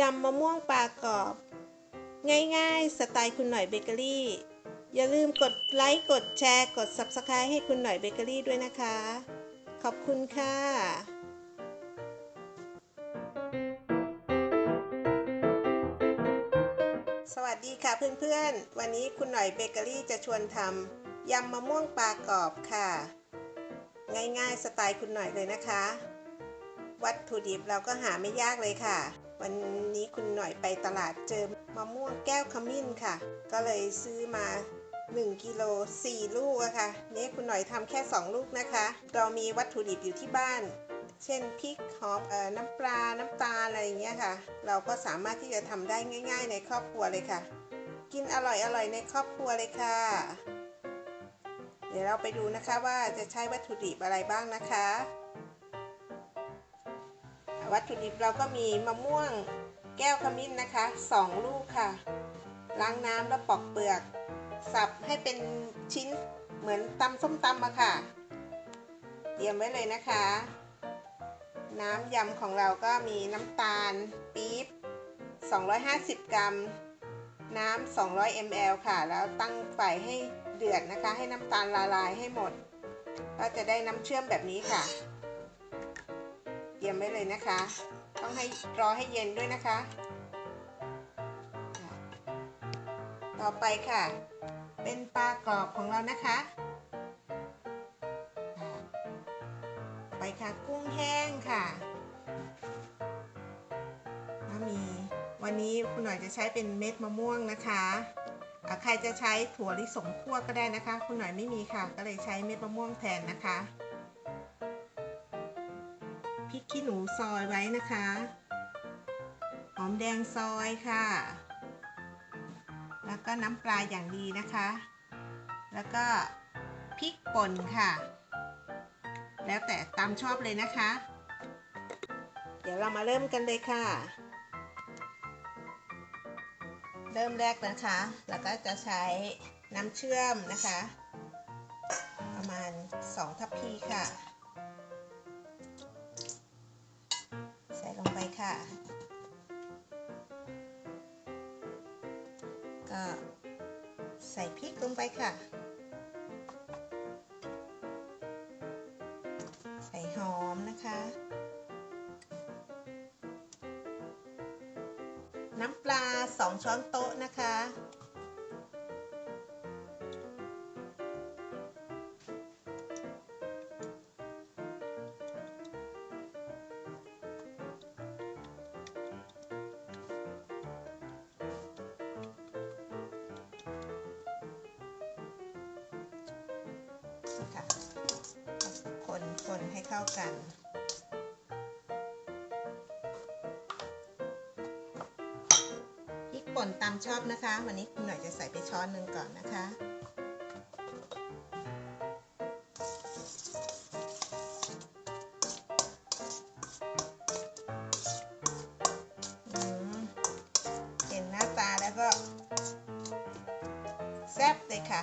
ยำมะม่วงปลากรอบ ง่ายๆ สไตล์คุณหน่อยเบเกอรี่ อย่าลืมกดไลค์ กดแชร์ กด Subscribe ให้คุณหน่อยเบเกอรี่ด้วยนะคะ ขอบคุณค่ะสวัสดีค่ะเพื่อนๆ วันนี้คุณหน่อยเบเกอรี่จะชวนทำยำมะม่วงปลากรอบค่ะ ง่ายๆ สไตล์คุณหน่อยเลยนะคะ วัตถุดิบเราก็หาไม่ยากเลยค่ะ วันนี้คุณหน่อยไปตลาดเจอมะม่วงแก้วขมิ้นค่ะ ก็เลยซื้อมา 1กิโล4ลูกอะค่ะนี่คุณหน่อยทำแค่ 2 ลูกนะคะ เรามีวัตถุดิบอยู่ที่บ้าน เช่นพริกหอมเอ่อน้ำปลา น้ำตาลอะไรอย่างเงี้ยค่ะ เราก็สามารถที่จะทำได้ง่าย ๆ ในครอบครัวเลยค่ะ กินอร่อยๆในครอบครัวเลยค่ะ เดี๋ยวเราไปดูนะคะว่าจะใช้วัตถุดิบอะไรบ้างนะคะ วัตถุดิบเราก็มีมะม่วงแก้วขมิ้นนะคะ 2 ลูกค่ะ ล้างน้ำแล้วปอกเปลือก สับให้เป็นชิ้นเหมือนตำส้มตำอะค่ะ เตรียมไว้เลยนะคะ น้ำยำของเราก็มีน้ำตาลปี๊บ 250 กรัม น้ำ 200 ml ค่ะ แล้วตั้งไฟให้เดือดนะคะ ให้น้ำตาลละลายให้หมด ก็จะได้น้ำเชื่อมแบบนี้ค่ะ รียมไว้เลยนะคะ ต้องให้รอให้เย็นด้วยนะคะ ต่อไปค่ะ เป็นปลากรอบของเรานะคะไปค่ะกุ้งแห้งค่ะแล้วมีวันนี้คุณหน่อยจะใช้เป็นเม็ดมะม่วงนะคะอะใครจะใช้ถั่วลิสงคั่วก็ได้นะคะ คุณหน่อยไม่มีค่ะ ก็เลยใช้เม็ดมะม่วงแทนนะคะ พริกขี้หนูซอยไว้นะคะ หอมแดงซอยค่ะ แล้วก็น้ำปลาอย่างดีนะคะ แล้วก็พริกป่นค่ะ แล้วแต่ตามชอบเลยนะคะ เดี๋ยวเรามาเริ่มกันเลยค่ะ เริ่มแรกนะคะแล้วก็จะใช้น้ำเชื่อมนะคะ ประมาณ 2 ทัพพีค่ะ ลงไปค่ะ ใส่หอมนะคะ น้ำปลา 2 ช้อนโต๊ะนะคะ คนคนให้เข้ากัน พริกป่นตามชอบนะคะ วันนี้คุณหน่อยจะใส่ไปช้อนหนึ่งก่อนนะคะเห็นหน้าตาแล้วก็ แซ่บเลยค่ะ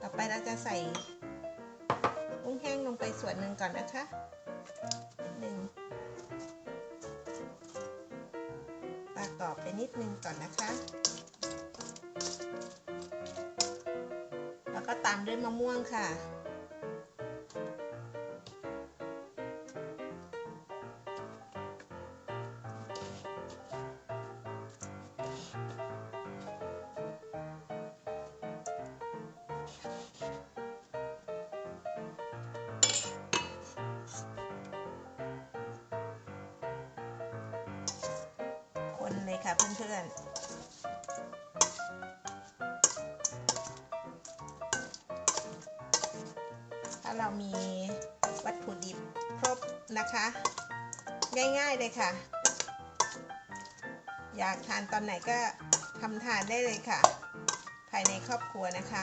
ต่อไปเราจะใส่ กุ้งแห้งลงไปส่วนหนึ่งก่อนนะคะนิดหนึ่งปลากรอบไปนิดนึงก่อนนะคะ แล้วก็ตามด้วยมะม่วงค่ะ ค่ะเพื่อนๆ ถ้าเรามีวัตถุดิบครบนะคะ ง่ายๆเลยค่ะ อยากทานตอนไหนก็ทำทานได้เลยค่ะ ภายในครอบครัวนะคะ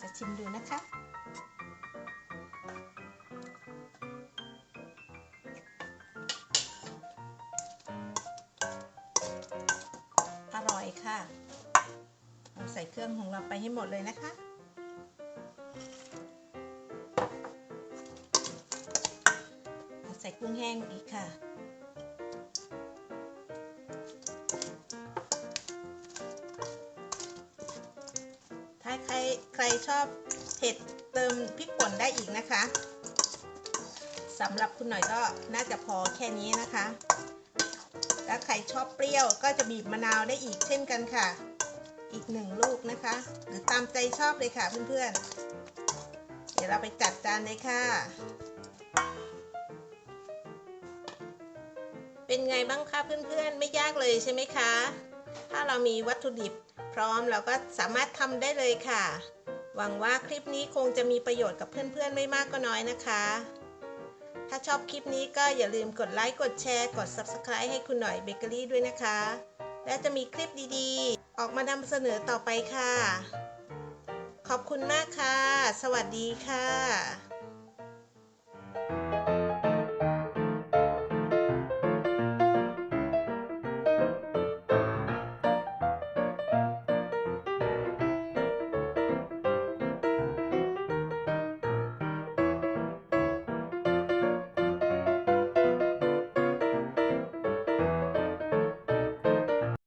จะชิมดูนะคะ ใส่เครื่องของเราไปให้หมดเลยนะคะใส่กุ้งแห้งอีกค่ะ ถ้าใครใครชอบเผ็ดเติมพริกป่นได้อีกนะคะสำหรับคุณหน่อยก็น่าจะพอแค่นี้นะคะ ถ้าใครชอบเปรี้ยวก็จะบีบมะนาวได้อีกเช่นกันค่ะ อีกหนึ่งลูกนะคะ หรือตามใจชอบเลยค่ะเพื่อนๆ เดี๋ยวเราไปจัดจานเลยค่ะ เป็นไงบ้างคะเพื่อนๆ ไม่ยากเลยใช่ไหมคะ ถ้าเรามีวัตถุดิบพร้อมเราก็สามารถทำได้เลยค่ะ หวังว่าคลิปนี้คงจะมีประโยชน์กับเพื่อนๆ ไม่มากก็น้อยนะคะถ้าชอบคลิปนี้ก็อย่าลืมกดไลค์ กดแชร์ กด Subscribe ให้คุณหน่อยเบเกอรี่ด้วยนะคะ และจะมีคลิปดีๆ ออกมานำเสนอต่อไปค่ะ ขอบคุณมากค่ะ สวัสดีค่ะ